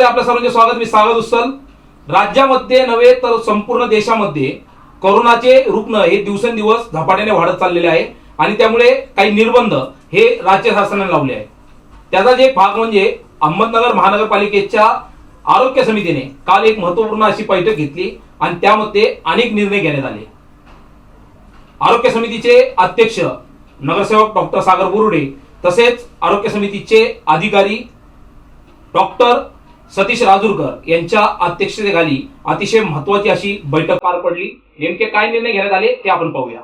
मध्ये आपल्या सर्वांचे स्वागत. मी सागर उत्सल राज्यामध्ये नव्हे तर संपूर्ण देशामध्ये कोरोनाचे रुग्ण हे दिवसेंदिवस झपाट्याने वाढत चाललेले आहे आणि त्यामुळे काही निर्बंध हे राज्य शासनाने लावले आहे त्याचा जे भाग म्हणजे अहमदनगर महानगरपालिकेच्या आरोग्य समितीने काल एक महत्त्वपूर्ण अशी बैठक घेतली आणि त्यामध्ये अनेक निर्णय घेण्यात आले. आरोग्य समितीचे अध्यक्ष नगरसेवक डॉक्टर सागर बुरुडे तसेच आरोग्य समितीचे अधिकारी डॉक्टर सतीश राजूरकर यांच्या अध्यक्षतेखाली अतिशय महत्वाची अशी बैठक पार पडली. नेमके काय निर्णय घेण्यात आले ते आपण पाहूया.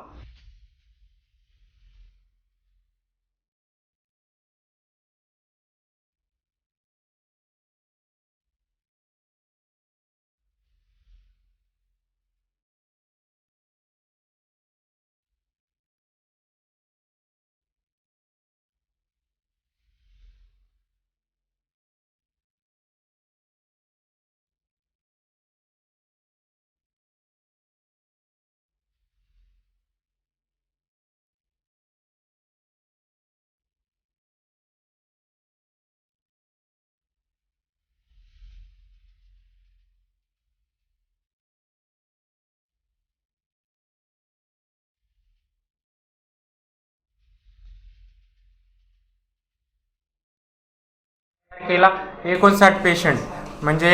केला. एकोणसाठ पेशंट म्हणजे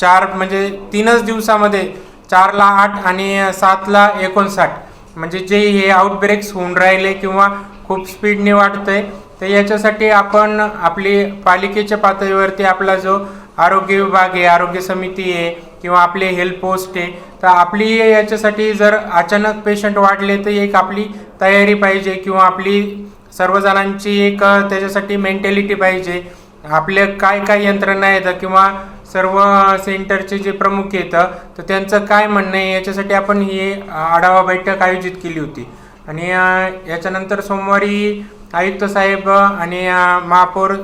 चार म्हणजे तीनच दिवसामध्ये चारला आठ आणि सातला एकोणसाठ. म्हणजे जे हे आउटब्रेक्स होऊन राहिले किंवा खूप स्पीडने वाढतंय तर याच्यासाठी आपण आपली पालिकेच्या पातळीवरती आपला जो आरोग्य विभाग आहे आरोग्य समिती आहे किंवा आपले हेल्थ पोस्ट आहे तर आपली याच्यासाठी जर अचानक पेशंट वाढले तर एक आपली तयारी पाहिजे किंवा आपली सर्वजणांची एक त्याच्यासाठी मेंटॅलिटी पाहिजे. आपल्या काय काय यंत्रणा येतं किंवा सर्व सेंटरचे जे प्रमुख येतं तर त्यांचं काय म्हणणं आहे याच्यासाठी आपण ही आढावा बैठक आयोजित केली होती. आणि याच्यानंतर सोमवारी आयुक्त साहेब आणि महापौर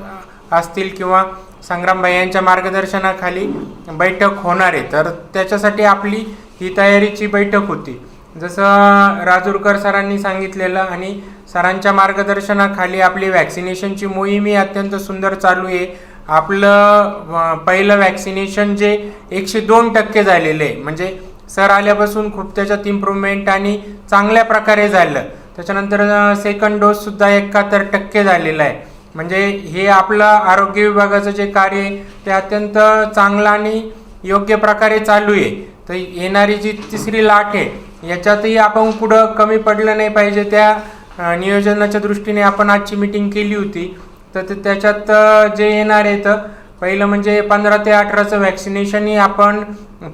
असतील किंवा संग्रामबाई यांच्या मार्गदर्शनाखाली बैठक होणार आहे. तर त्याच्यासाठी आपली ही तयारीची बैठक होती. जसं राजूरकर सरांनी सांगितलेलं आणि सरांच्या मार्गदर्शनाखाली आपली वॅक्सिनेशनची मोहीम ही अत्यंत सुंदर चालू आहे. आपलं पहिलं वॅक्सिनेशन जे एकशे दोन टक्के झालेलं आहे. म्हणजे सर आल्यापासून खूप त्याच्यात इम्प्रूव्हमेंट आणि चांगल्या प्रकारे झालं. त्याच्यानंतर सेकंड डोस सुद्धा एकाहत्तर टक्के झालेला आहे. म्हणजे हे आपलं आरोग्य विभागाचं जे कार्य आहे ते अत्यंत चांगलं आणि योग्य प्रकारे चालू आहे. तर येणारी जी तिसरी लाट आहे याच्यातही आपण कुठं कमी पडलं नाही पाहिजे. त्या नियोजनाच्या दृष्टीने आपण आजची मीटिंग केली होती. तर ते- त्याच्यात जे येणार आहे तर पहिलं म्हणजे पंधरा ते अठराचं व्हॅक्सिनेशनही आपण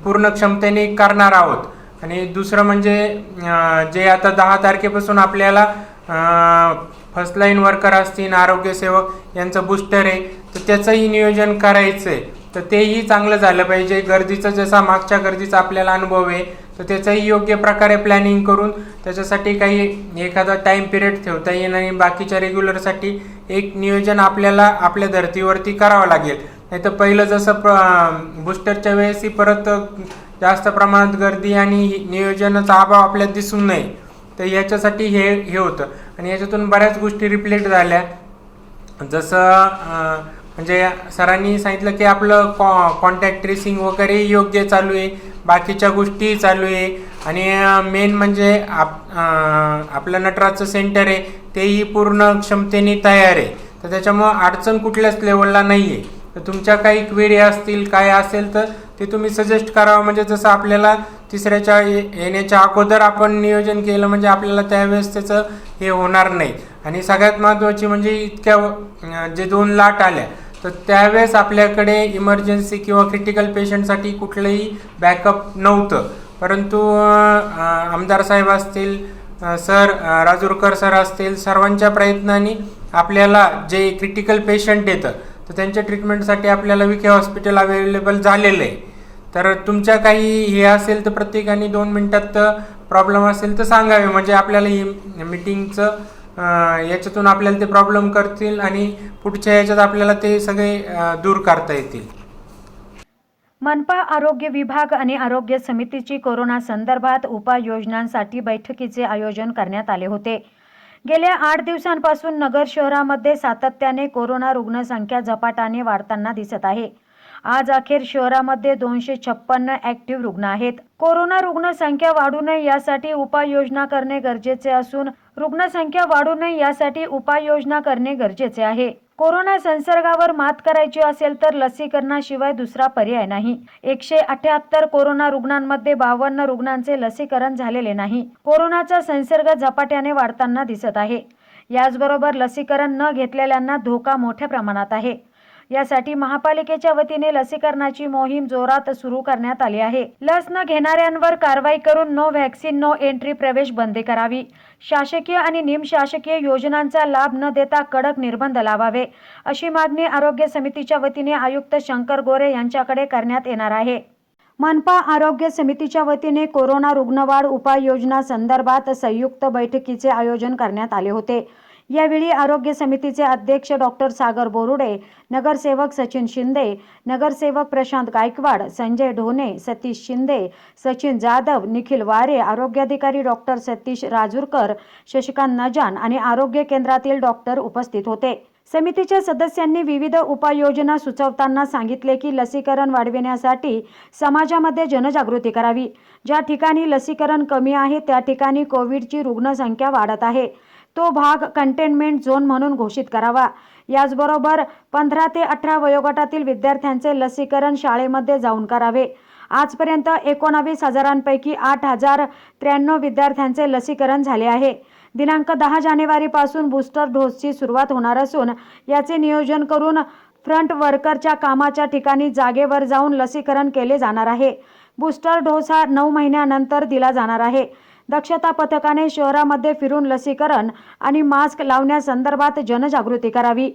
पूर्ण क्षमतेने करणार आहोत. आणि दुसरं म्हणजे जे आता दहा तारखेपासून आपल्याला फर्स्ट लाईन वर्कर असतील आरोग्य सेवक यांचं बूस्टर आहे तर त्याचंही नियोजन करायचं आहे तर तेही चांगलं झालं पाहिजे. गर्दीचं जसा मागच्या गर्दीचा आपल्याला अनुभव आहे तर त्याचंही योग्य प्रकारे प्लॅनिंग करून त्याच्यासाठी काही एखादा टाईम पिरियड ठेवता येईल आणि बाकीच्या रेग्युलरसाठी एक नियोजन आपल्याला आपल्या धर्तीवरती करावं लागेल. नाही तर पहिलं जसं प्र बूस्टरच्या वेळेसही परत जास्त प्रमाणात गर्दी आणि नियोजनाचा अभाव आपल्याला दिसून नये. तर याच्यासाठी हे हे होतं. आणि याच्यातून बऱ्याच गोष्टी रिप्लेट झाल्या. जसं म्हणजे सरांनी सांगितलं की आपलं कॉ कॉन्टॅक्ट ट्रेसिंग वगैरे योग्य चालू आहे. बाकीच्या गोष्टी चालू आहे. आणि मेन म्हणजे आप आपलं नटराचं सेंटर आहे. तेही पूर्ण क्षमतेने तयार आहे. तर त्याच्यामुळं अडचण कुठल्याच लेवलला नाही आहे तर तुमच्या काही क्वेरी असतील काय असेल तर ते तुम्ही सजेस्ट करावं. म्हणजे जसं आपल्याला तिसऱ्याच्या येण्याच्या अगोदर आपण नियोजन केलं म्हणजे आपल्याला त्यावेळेस त्याचं हे होणार नाही. आणि सगळ्यात महत्त्वाची म्हणजे इतक्या जे दोन लाट आल्या तर त्यावेळेस आपल्याकडे इमर्जन्सी किंवा क्रिटिकल पेशंटसाठी कुठलंही बॅकअप नव्हतं. परंतु आमदार साहेब असतील सर राजूरकर सर असतील सर्वांच्या प्रयत्नांनी आपल्याला जे क्रिटिकल पेशंट येतं तर त्यांच्या ट्रीटमेंटसाठी आपल्याला विखे हॉस्पिटल अवेलेबल झालेलं आहे. तर तुमच्या काही हे असेल तर प्रत्येकाने दोन मिनटात प्रॉब्लेम असेल तर सांगावे. म्हणजे आपल्याला ही मिटिंगचं याच्यातून आपल्याला ते प्रॉब्लेम करतील आणि पुढच्या याच्यात आपल्याला ते सगळे दूर करता येतील. मनपा आरोग्य विभाग आणि आरोग्य समितीची कोरोना संदर्भात उपाययोजनांसाठी बैठकीचे आयोजन करण्यात आले होते. गेल्या आठ दिवसांपासून नगर शहरामध्ये सातत्याने कोरोना रुग्णसंख्या झपाट्याने वाढताना दिसत आहे. आज अखेर शहरामध्ये दोनशे छप्पन्न ऍक्टिव्ह रुग्ण आहेत. कोरोना रुग्णसंख्या वाढू नये यासाठी उपाययोजना करणे गरजेचे असून रुग्णसंख्या वाढू नये यासाठी उपाययोजना करणे गरजेचे आहे. कोरोना संसर्गावर मात करायची असेल तर लसीकरणाशिवाय दुसरा पर्याय नाही. एकशे अठ्याहत्तर कोरोना रुग्णांमध्ये बावन्न रुग्णांचे लसीकरण झालेले नाही. कोरोनाचा संसर्ग झपाट्याने वाढताना दिसत आहे. याचबरोबर लसीकरण न घेतलेल्यांना धोका मोठ्या प्रमाणात आहे. यासाठी महापालिकेच्या वतीने लसीकरणाची मोहीम जोरात सुरू करण्यात आली आहे. लस न घेणाऱ्यांवर कारवाई करून नो व्हॅक्सिन नो एंट्री प्रवेश बंदी करावी. शासकीय आणि निमशासकीय योजनांचा लाभ न देता कडक निर्बंध लावावे अशी मागणी आरोग्य समितीच्या वतीने आयुक्त शंकर गोरे यांच्याकडे करण्यात येणार आहे. मनपा आरोग्य समितीच्या वतीने कोरोना रुग्णवाढ उपाययोजना संदर्भात संयुक्त बैठकीचे आयोजन करण्यात आले होते. यावेळी आरोग्य समितीचे अध्यक्ष डॉक्टर सागर बोरुडे नगरसेवक सचिन शिंदे नगरसेवक प्रशांत गायकवाड संजय ढोणे सतीश शिंदे सचिन जाधव निखिल वारे आरोग्याधिकारी डॉक्टर सतीश राजूरकर शशिकांत नजान आणि आरोग्य केंद्रातील डॉक्टर उपस्थित होते. समितीच्या सदस्यांनी विविध उपाययोजना सुचवताना सांगितले की लसीकरण वाढविण्यासाठी समाजामध्ये जनजागृती करावी. ज्या ठिकाणी लसीकरण कमी आहे त्या ठिकाणी कोविडची रुग्णसंख्या वाढत आहे. तो भाग कंटेनमेंट झोन म्हणून घोषित करावा. याचबरोबर पंधरा ते अठरा वयोगटातील विद्यार्थ्यांचे लसीकरण शाळेमध्ये जाऊन करावे. आजपर्यंत एकोणावीस हजारांपैकी आठ हजार त्र्याण्णव विद्यार्थ्यांचे लसीकरण झाले आहे. दिनांक दहा जानेवारीपासून बूस्टर डोसची सुरुवात होणार असून याचे नियोजन करून फ्रंट वर्करच्या कामाच्या ठिकाणी जागेवर जाऊन लसीकरण केले जाणार आहे. बूस्टर डोस हा नऊ महिन्यानंतर दिला जाणार आहे. दक्षता पथकाने शहरामध्ये फिरून लसीकरण आणि मास्क लावण्यासंदर्भात जनजागृती करावी.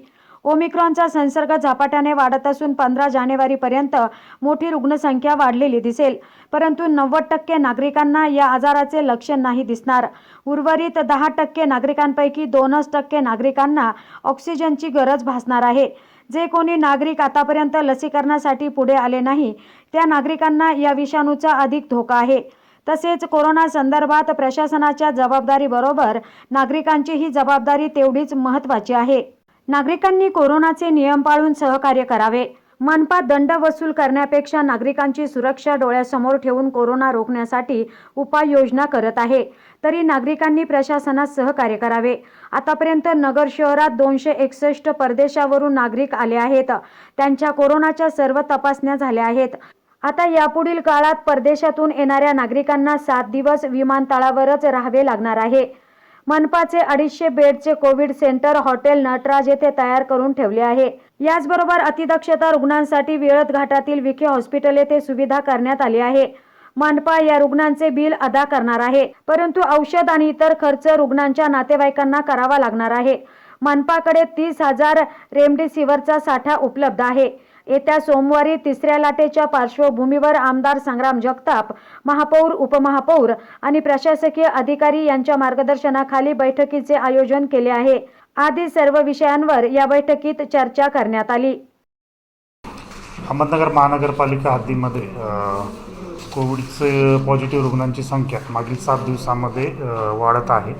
ओमिक्रॉनचा संसर्ग झपाट्याने वाढत असून पंधरा जानेवारीपर्यंत मोठी रुग्णसंख्या वाढलेली दिसेल. परंतु नव्वद टक्के नागरिकांना या आजाराचे लक्षण नाही दिसणार. उर्वरित दहा टक्के नागरिकांपैकी दोनच टक्के नागरिकांना ऑक्सिजनची गरज भासणार आहे. जे कोणी नागरिक आतापर्यंत लसीकरणासाठी पुढे आले नाही त्या नागरिकांना या विषाणूचा अधिक धोका आहे. तसेच कोरोना संदर्भात प्रशासनाच्या जबाबदारीबरोबर नागरिकांची ही जबाबदारी तेवढीच महत्त्वाची आहे. नागरिकांनी कोरोनाचे नियम पाळून सहकार्य करावे. मनपा दंड वसूल करण्यापेक्षा नागरिकांची सुरक्षा डोळ्यासमोर ठेवून कोरोना रोखण्यासाठी उपाययोजना करत आहे. तरी नागरिकांनी प्रशासनात सहकार्य करावे. आतापर्यंत नगर शहरात दोनशे एकसष्ट परदेशावरून नागरिक आले आहेत. त्यांच्या कोरोनाच्या सर्व तपासण्या झाल्या आहेत. आता यापुढील काळात परदेशातून येणाऱ्या नागरिकांना सात दिवस विमानतळावरच राहावे लागणार आहे. मनपाचे अडीचशे बेडचे कोविड सेंटर हॉटेल नटराज येथे तयार करून ठेवले आहे. याचबरोबर अतिदक्षता रुग्णांसाठी वेळत घाटातील विखे हॉस्पिटल येथे सुविधा करण्यात आली आहे. मनपा या रुग्णांचे बिल अदा करणार आहे. परंतु औषध आणि इतर खर्च रुग्णांच्या नातेवाईकांना करावा लागणार आहे. मनपाकडे तीस हजार रेमडेसिवीरचा साठा उपलब्ध आहे. येत्या सोमवारी तिसऱ्या लाटेच्या पार्श्वभूमीवर आमदार संग्राम जगताप महापौर उपमहापौर आणि प्रशासकीय अधिकारी यांच्या मार्गदर्शनाखाली बैठकीचे आयोजन केले आहे. आदी सर्व विषयांवर या बैठकीत चर्चा करण्यात आली. अहमदनगर महानगरपालिका हद्दीमध्ये कोविडचे पॉझिटिव्ह रुग्णांची संख्या मागील सात दिवसामध्ये वाढत आहे.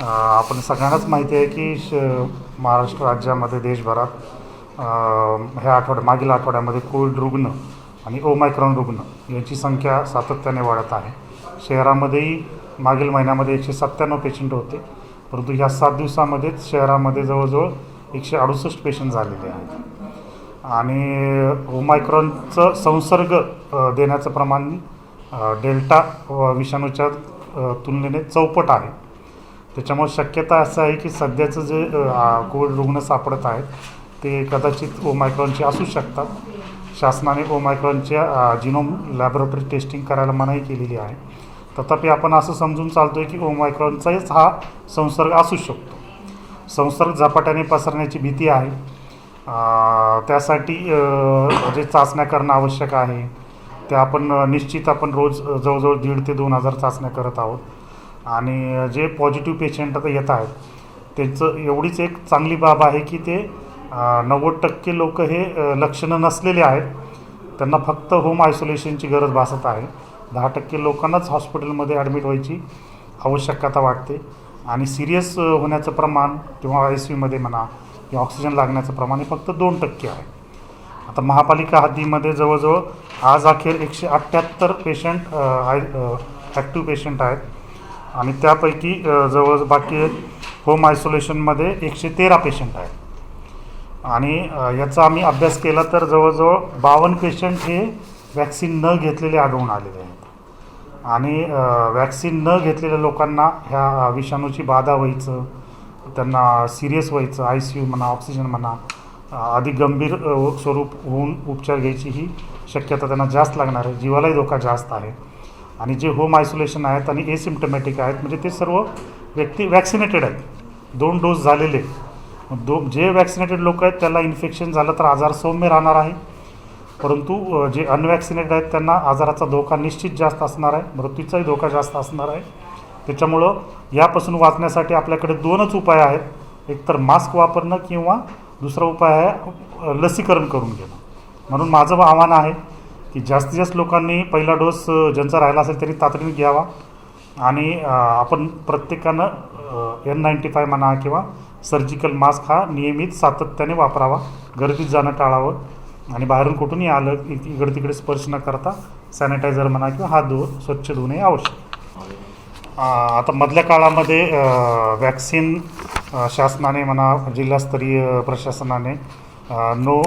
आपण सगळ्यांनाच माहिती आहे की श महाराष्ट्र राज्यामध्ये देशभरात ह्या आठवड्या मागील आठवड्यामध्ये कोविड रुग्ण आणि ओमायक्रॉन रुग्ण यांची संख्या सातत्याने वाढत आहे. शहरामध्येही मागील महिन्यामध्ये एकशे सत्त्याण्णव पेशंट होते. परंतु ह्या सात दिवसामध्येच शहरामध्ये जवळजवळ एकशे अडुसष्ट पेशंट झालेले आहेत. आणि ओमायक्रॉनचं संसर्ग देण्याचं प्रमाण डेल्टा विषाणूच्या तुलनेने चौपट आहे. त्याच्यामुळे शक्यता असं आहे की सध्याचं जे कोविड रुग्ण सापडत आहेत ते कदाचित ओमायक्रॉनचे असू शकतात. शासनाने ओमायक्रॉनच्या जिनोम लॅबोरेटरी टेस्टिंग करायला मनाई केलेली आहे. तथापि आपण असं समजून चालतो आहे की ओमायक्रॉनचाच हा संसर्ग असू शकतो. संसर्ग झपाट्याने पसरण्याची भीती आहे. त्यासाठी जे चाचण्या करणं आवश्यक आहे त्या आपण निश्चित आपण रोज जवळजवळ दीड ते दोन हजार चाचण्या करत आहोत. आणि जे पॉझिटिव्ह पेशंट आता येत आहेत त्यांचं एवढीच एक चांगली बाब आहे की ते नव्वद टक्के लोक हे लक्षणं नसलेले आहेत. त्यांना फक्त होम आयसोलेशनची गरज भासत आहे. दहा टक्के लोकांनाच हॉस्पिटलमध्ये ॲडमिट व्हायची आवश्यकता वाटते. आणि सिरियस होण्याचं प्रमाण किंवा आय सी यूमध्ये म्हणा किंवा ऑक्सिजन लागण्याचं प्रमाण हे फक्त दोन टक्के आहे. आता महापालिका हद्दीमध्ये जवळजवळ आज अखेर एकशे अठ्ठ्याहत्तर पेशंट आय ॲक्टिव्ह पेशंट आहेत. आणि त्यापैकी अ, जवळ बाकी होम आयसोलेशनमध्ये एकशे तेरा पेशंट आहेत. आणि याचा आम्ही अभ्यास केला तर जवळजवळ बावन्न पेशंट हे वॅक्सिन न घेतलेले आढळून आलेले आहेत. आणि वॅक्सिन न घेतलेल्या लोकांना ह्या विषाणूची बाधा व्हायचं त्यांना सिरियस व्हायचं आय सी यू म्हणा ऑक्सिजन म्हणा अधिक गंभीर स्वरूप होऊन उपचार घ्यायची ही शक्यता त्यांना जास्त लागणार आहे. जीवालाही धोका जास्त आहे. आणि जे होम आयसोलेशन आहेत आणि एसिम्टमॅटिक आहेत म्हणजे ते सर्व व्यक्ती वॅक्सिनेटेड आहेत. दोन डोस झालेले दो जे वॅक्सिनेटेड लोक आहेत त्याला इन्फेक्शन झालं तर आजार सौम्य राहणार आहे. परंतु जे अनवॅक्सिनेटेड आहेत त्यांना आजाराचा धोका निश्चित जास्त असणार आहे. मृत्यूचाही धोका जास्त असणार आहे. त्याच्यामुळं यापासून वाचण्यासाठी आपल्याकडे दोनच उपाय आहेत. एकतर मास्क वापरणं किंवा दुसरा उपाय आहे लसीकरण करून घेणं. म्हणून माझं आव्हान आहे की जास्तीत जास्त लोकांनी पहिला डोस ज्यांचा राहिला असेल त्यांनी तातडीने घ्यावा. आणि आपण प्रत्येकानं एन नाईन्टी फाय म्हणा किंवा सर्जिकल मास्क हा नियमित सातत्याने वापरावा. गर्दीत जाणं टाळावं आणि बाहेरून कुठूनही आलं की इकडे तिकडे स्पर्श न करता सॅनिटायझर म्हणा किंवा हात धुवून स्वच्छ धुणे आवश्यक. आता मधल्या काळामध्ये वॅक्सिन शासनाने म्हणा जिल्हास्तरीय प्रशासनाने नो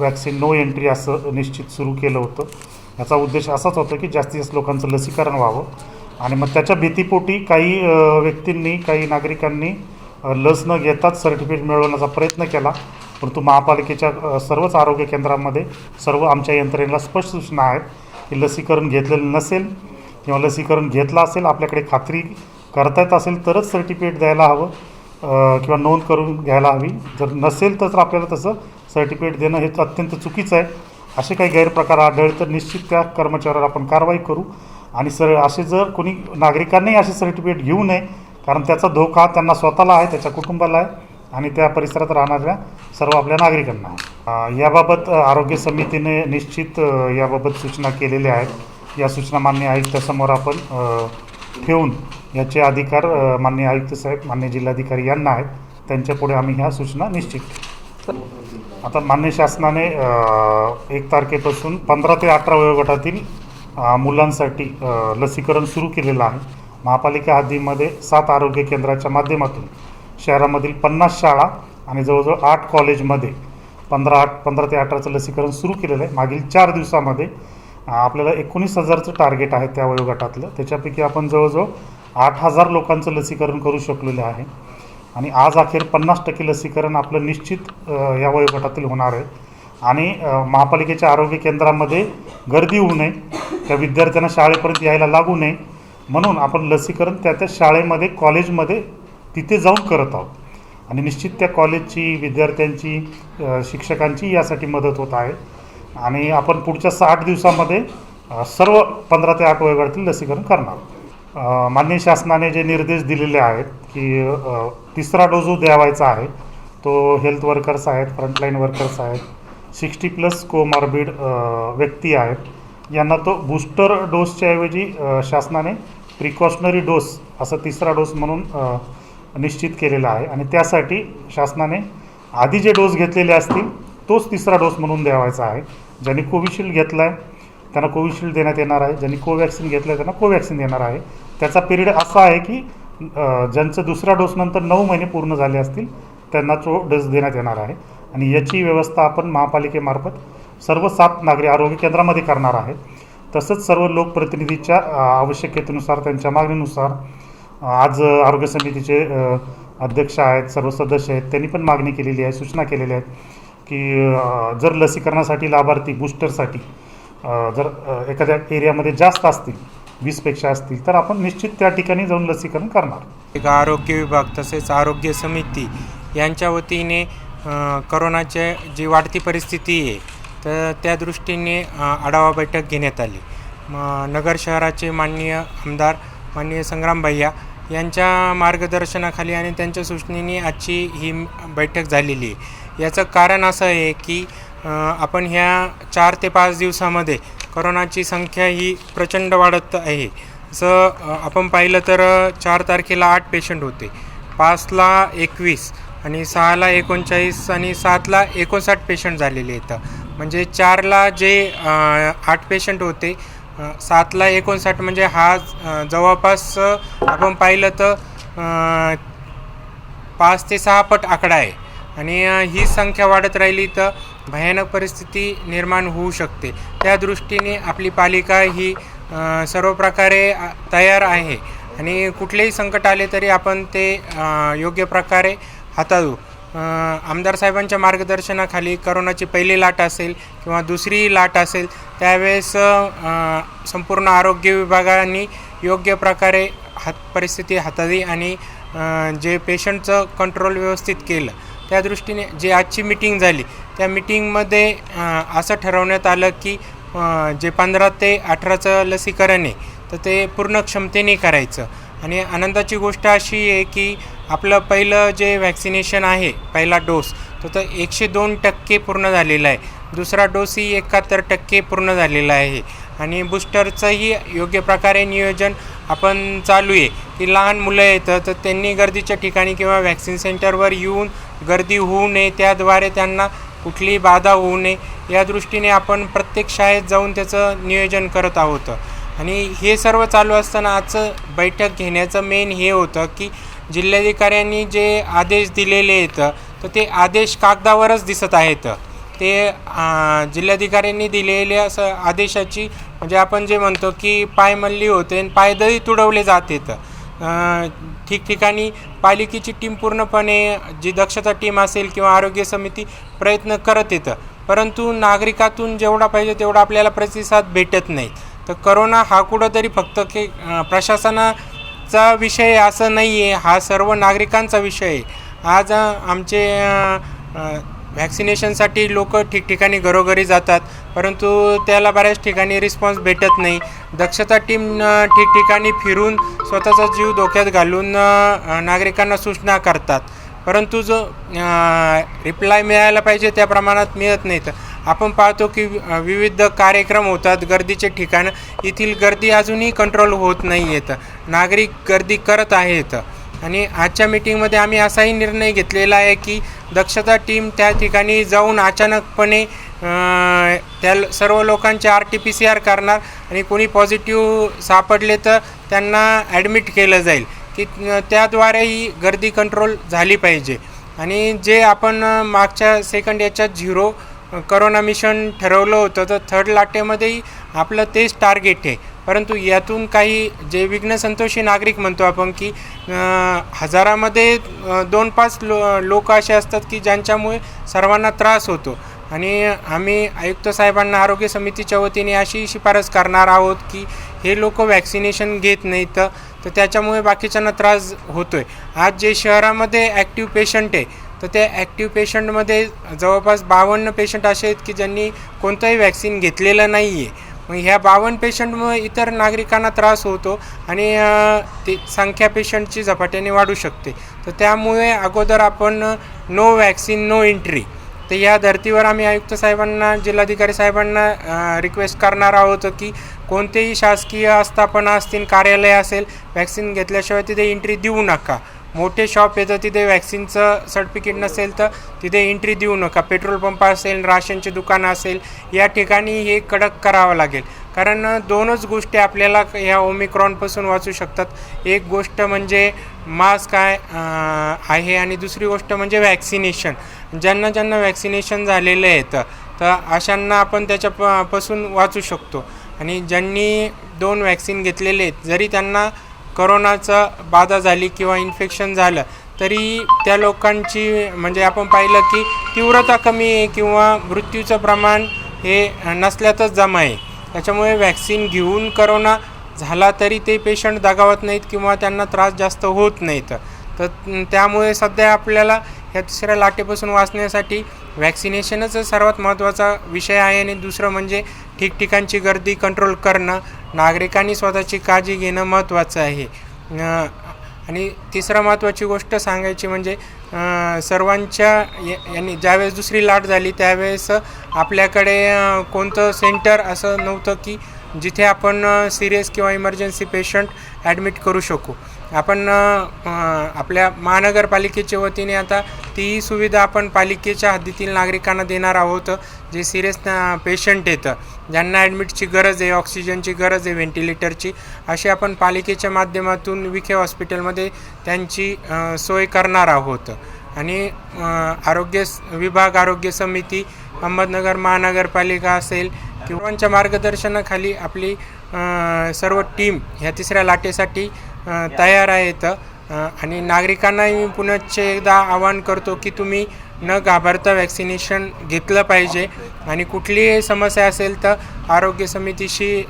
वॅक्सिन नो एंट्री असं निश्चित सुरू केलं होतं. याचा उद्देश असाच होता की जास्तीत जास्त लोकांचं लसीकरण व्हावं. आणि मग त्याच्या भीतीपोटी काही व्यक्तींनी काही नागरिकांनी लस न घेताच सर्टिफिकेट मिळवण्याचा प्रयत्न केला. परंतु महापालिकेच्या सर्वच आरोग्य केंद्रामध्ये सर्व आमच्या यंत्रणेला स्पष्ट सूचना आहेत की लसीकरण घेतलेलं नसेल किंवा लसीकरण घेतलं असेल आपल्याकडे खात्री करता येत असेल तरच सर्टिफिकेट द्यायला हवं किंवा नोंद करून घ्यायला हवी. जर नसेल तर आपल्याला तसं सर्टिफिकेट देणं हे अत्यंत चुकीचं आहे. असे काही गैरप्रकार आढळले तर निश्चित त्या कर्मचाऱ्यावर आपण कारवाई करू. आणि सर असे जर कोणी नागरिकांनाही असे सर्टिफिकेट घेऊ नये कारण त्याचा धोका त्यांना स्वतःला आहे त्याच्या कुटुंबाला आहे आणि त्या परिसरात राहणाऱ्या सर्व आपल्या नागरिकांना आहे. याबाबत आरोग्य समितीने निश्चित याबाबत सूचना केलेल्या आहेत. या सूचना मान्य आयुक्तासमोर आपण ठेवून याचे अधिकार मान्य आयुक्त साहेब मान्य जिल्हाधिकारी यांना आहेत. त्यांच्यापुढे आम्ही ह्या सूचना निश्चित आता मान्य शासनाने एक तारखेपासून पंधरा ते अठरा वयोगटातील मुलांसाठी लसीकरण सुरू केलेलं आहे. महापालिका हद्दीमध्ये सात आरोग्य केंद्राच्या माध्यमातून शहरामधील पन्नास शाळा आणि जवळजवळ आठ कॉलेजमध्ये पंधरा आठ पंधरा ते अठराचं लसीकरण सुरू केलेलं आहे. मागील चार दिवसामध्ये आपल्याला एकोणीस हजारचं टार्गेट आहे त्या वयोगटातलं. त्याच्यापैकी आपण जवळजवळ आठ हजार लोकांचं लसीकरण करू शकलेलं आहे. आणि आज अखेर पन्नास टक्के लसीकरण आपलं निश्चित या वयोगटातील होणार आहे. आणि महापालिकेच्या आरोग्य केंद्रामध्ये गर्दी होऊ नये. त्या विद्यार्थ्यांना शाळेपर्यंत यायला लागू नये. म्हणून आपण लसीकरण त्या त्या शाळेमध्ये कॉलेजमध्ये तिथे जाऊन करत आहोत. आणि निश्चित त्या कॉलेजची विद्यार्थ्यांची शिक्षकांची यासाठी मदत होत आहे. आणि आपण पुढच्या साठ दिवसामध्ये सर्व पंधरा ते आठ वयोगटातील लसीकरण करणार. माननीय शासनाने जे निर्देश दिलेले आहेत की तिसरा डोस जो द्यावायचा आहे तो हेल्थ वर्कर्स आहेत फ्रंटलाईन वर्कर्स आहेत सिक्स्टी प्लस कोमॉर्बिड व्यक्ती आहेत यांना तो बूस्टर डोसच्या ऐवजी शासनाने प्रिकॉशनरी डोस असा तिसरा डोस म्हणून निश्चित केलेला आहे. आणि त्यासाठी शासनाने आधी जे डोस घेतलेले असतील तोच तिसरा डोस म्हणून द्यावायचा आहे. ज्यांनी कोविशिल्ड घेतला आहे त्यांना कोविशिल्ड देण्यात येणार आहे. ज्यांनी कोवॅक्सिन घेतलं आहे त्यांना कोवॅक्सिन देणार आहे. त्याचा पिरियड असा आहे की ज्यांचं दुसऱ्या डोसनंतर नऊ महिने पूर्ण झाले असतील त्यांना तो डोस देण्यात येणार आहे. आणि याची व्यवस्था आपण महापालिकेमार्फत सर्व सात नागरी आरोग्य केंद्रामध्ये करणार आहे. तसंच सर्व लोकप्रतिनिधीच्या आवश्यकतेनुसार त्यांच्या मागणीनुसार आज आरोग्य समितीचे अध्यक्ष आहेत सर्व सदस्य आहेत त्यांनी पण मागणी केलेली आहे सूचना केलेल्या आहेत की जर लसीकरणासाठी लाभार्थी बूस्टरसाठी जर एखाद्या एरियामध्ये जास्त असतील वीसपेक्षा असतील तर आपण निश्चित त्या ठिकाणी जाऊन लसीकरण करणार. एक आरोग्य विभाग तसेच आरोग्य समिती यांच्या वतीने करोनाच्या जी वाढती परिस्थिती आहे तर त्या दृष्टीने आढावा बैठक घेण्यात आली. मग नगर शहराचे माननीय आमदार माननीय संग्राम भैया यांच्या मार्गदर्शनाखाली आणि त्यांच्या सूचनेने आजची ही बैठक झालेली आहे. याचं कारण असं आहे की आपण ह्या चार ते पाच दिवसामध्ये करोनाची संख्या ही प्रचंड वाढत आहे. जसं आपण पाहिलं तर चार तारखेला आठ पेशंट होते. पाचला एकवीस आणि सहाला एकोणचाळीस आणि सातला एकोणसाठ पेशंट झालेले आहेत. म्हणजे चारला जे आठ पेशंट होते सातला एकोणसाठ म्हणजे हा जवळपास आपण पाहिलं तर पाच ते सहा पट आकडा आहे. आणि ही संख्या वाढत राहिली तर भयानक परिस्थिती निर्माण होऊ शकते. त्या दृष्टीने आपली पालिका ही सर्व प्रकारे तयार आहे. आणि कुठलेही संकट आले तरी आपण ते योग्य प्रकारे हाताळू. आमदार साहेबांच्या मार्गदर्शनाखाली करोनाची पहिली लाट असेल किंवा दुसरी लाट असेल त्यावेळेस संपूर्ण आरोग्य विभागाने योग्य प्रकारे हात परिस्थिती हाताळली आणि जे पेशंटचं कंट्रोल व्यवस्थित केलं. त्या दृष्टीने जे आजची मिटिंग झाली त्या मिटिंगमध्ये असं ठरवण्यात आलं की जे पंधरा ते अठराचं लसीकरण आहे तर ते पूर्ण क्षमतेने करायचं. आणि आनंदाची गोष्ट अशी आहे की आपलं पहिलं जे वॅक्सिनेशन आहे पहिला डोस तो तर एकशे दोन टक्के पूर्ण झालेला आहे. दुसरा डोसही एकाहत्तर टक्के पूर्ण झालेला आहे. आणि बूस्टरचंही योग्य प्रकारे नियोजन आपण चालू आहे. की लहान मुलं येतं तर त्यांनी गर्दीच्या ठिकाणी किंवा वॅक्सिन सेंटरवर येऊन गर्दी होऊ नये त्याद्वारे त्यांना कुठलीही बाधा होऊ नये. या दृष्टीने आपण प्रत्येक शाळेत जाऊन त्याचं नियोजन करत आहोत. आणि हे सर्व चालू असताना आजचं बैठक घेण्याचं मेन हे होतं की जिल्हाधिकाऱ्यांनी जे आदेश दिलेले आहेत तर ते आदेश कागदावरच दिसत आहेत. ते जिल्हाधिकाऱ्यांनी दिलेल्या असं आदेशाची म्हणजे आपण जे म्हणतो की पायमल्ली होते आणि पायदळी तुडवले जातात ठिकठिकाणी पालिकेची टीम पूर्णपणे जी दक्षता टीम असेल किंवा आरोग्य समिती प्रयत्न करत येतं परंतु नागरिकातून जेवढा पाहिजे तेवढा आपल्याला प्रतिसाद भेटत नाही. तर करोना हा कुठंतरी फक्त की प्रशासना चा विषय असं नाही आहे हा सर्व नागरिकांचा विषय आहे. आज आमचे व्हॅक्सिनेशनसाठी लोक ठिकठिकाणी घरोघरी जातात परंतु त्याला बऱ्याच ठिकाणी रिस्पॉन्स भेटत नाही. दक्षता टीम ठिकठिकाणी फिरून स्वतःचा जीव धोक्यात घालून नागरिकांना सूचना करतात. परंतु जो रिप्लाय मिळायला पाहिजे त्या प्रमाणात मिळत नाहीत. आपण पाहतो की विविध कार्यक्रम होतात गर्दीचे ठिकाण. येथील गर्दी अजूनही कंट्रोल होत नाही आहेत नागरिक गर्दी करत आहेत. आणि आजच्या मीटिंगमध्ये आम्ही असाही निर्णय घेतलेला आहे की दक्षता टीम त्या ठिकाणी जाऊन अचानकपणे त्या सर्व लोकांचे R T P C R करणार आणि कोणी पॉझिटिव्ह सापडले तर त्यांना ॲडमिट केलं जाईल की त्याद्वारे ही गर्दी कंट्रोल झाली पाहिजे. आणि जे आपण मागच्या सेकंड याच्यात झिरो करोना मिशन ठरवलं होतं तर थर्ड लाटेमध्येही आपलं तेच टार्गेट आहे. परंतु यातून काही जे विघ्नसंतोषी नागरिक म्हणतो आपण की हजारामध्ये दोन पाच लो लोक असे असतात की ज्यांच्यामुळे सर्वांना त्रास होतो. आणि आम्ही आयुक्त साहेबांना आरोग्य समितीच्या वतीने अशी शिफारस करणार आहोत की हे लोक वॅक्सिनेशन घेत नाहीत तर त्याच्यामुळे बाकीच्यांना त्रास होतो आहे आज जे शहरामध्ये ॲक्टिव्ह पेशंट आहे तर त्या ॲक्टिव्ह पेशंटमध्ये जवळपास बावन्न पेशंट असे आहेत की ज्यांनी कोणतंही वॅक्सिन घेतलेलं नाही आहे मग ह्या बावन्न पेशंटमुळे इतर नागरिकांना त्रास होतो आणि ते संख्या पेशंटची झपाट्याने वाढू शकते. तर त्यामुळे अगोदर आपण नो वॅक्सिन नो एंट्री तर या धर्तीवर आम्ही आयुक्त साहेबांना जिल्हाधिकारी साहेबांना रिक्वेस्ट करणार आहोत की कोणतेही शासकीय आस्थापना असतील कार्यालय असेल वॅक्सिन घेतल्याशिवाय तिथे एंट्री देऊ नका. मोठे शॉप येतं तिथे वॅक्सिनचं सर्टिफिकेट नसेल तर तिथे एंट्री देऊ नका. पेट्रोल पंप असेल राशनचे दुकानं असेल या ठिकाणी हे कडक करावं लागेल. कारण दोनच गोष्टी आपल्याला ह्या ओमिक्रॉनपासून वाचू शकतात. एक गोष्ट म्हणजे मास्क आहे आहे आणि दुसरी गोष्ट म्हणजे वॅक्सिनेशन ज्यांना ज्यांना वॅक्सिनेशन झालेलं आहे तर अशांना आपण त्याच्या प पासून वाचू शकतो. आणि ज्यांनी दोन वॅक्सिन घेतलेले आहेत जरी त्यांना करोनाचा बाधा झाली किंवा इन्फेक्शन झालं तरी त्या लोकांची म्हणजे आपण पाहिलं की तीव्रता कमी आहे किंवा मृत्यूचं प्रमाण हे नसल्यातच जमा आहे. त्याच्यामुळे वॅक्सिन घेऊन करोना झाला तरी ते पेशंट दगावत नाहीत किंवा त्यांना त्रास जास्त होत नाहीत. तर त्यामुळे सध्या आपल्याला ह्या तिसऱ्या लाटेपासून वाचण्यासाठी वॅक्सिनेशनच सर्वात महत्त्वाचा विषय आहे आणि दुसरं म्हणजे ठिकठिकाणची गर्दी कंट्रोल करणं नागरिकांनी स्वतःची काळजी घेणं महत्त्वाचं आहे. आणि तिसरं महत्त्वाची गोष्ट सांगायची म्हणजे सर्वांच्या या- यांनी ज्यावेळेस दुसरी लाट झाली त्यावेळेस आपल्याकडे कोणतं सेंटर असं नव्हतं की जिथे आपण सिरियस किंवा इमर्जन्सी पेशंट ॲडमिट करू शकू. आपण आपल्या महानगरपालिकेच्या वतीने आता तीही सुविधा आपण पालिकेच्या हद्दीतील नागरिकांना देणार आहोत जे सिरियस पेशंट येतं ज्यांना ॲडमिटची गरज आहे ऑक्सिजनची गरज आहे व्हेंटिलेटरची अशी आपण पालिकेच्या माध्यमातून विखे हॉस्पिटलमध्ये त्यांची सोय करणार आहोत. आणि आरोग्य स- विभाग आरोग्य समिती अहमदनगर महानगरपालिका असेल किंवाच्या मार्गदर्शनाखाली आपली सर्व टीम ह्या तिसऱ्या लाटेसाठी तयार आहेत. आणि नागरिकांनाही मी पुनश्च एकदा आवाहन करतो की तुम्ही न घाबरता वॅक्सिनेशन घेतलं पाहिजे. आणि कुठलीही समस्या असेल तर आरोग्य समितीशी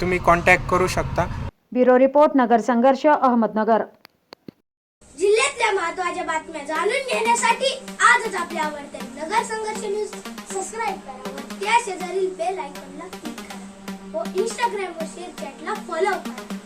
तुम्ही कॉन्टॅक्ट करू शकता. ब्युरो रिपोर्ट नगर संघर्ष अहमदनगर. जिल्ह्यातल्या महत्त्वाच्या बातम्या जाणून घेण्यासाठी आजच आपल्या आवडत्या नगर संघर्ष न्यूज सबस्क्राईब करा व त्या शेजारील बेल आयकॉनला क्लिक करा. व इंस्टाग्राम व शेअर चॅटला फॉलो करा.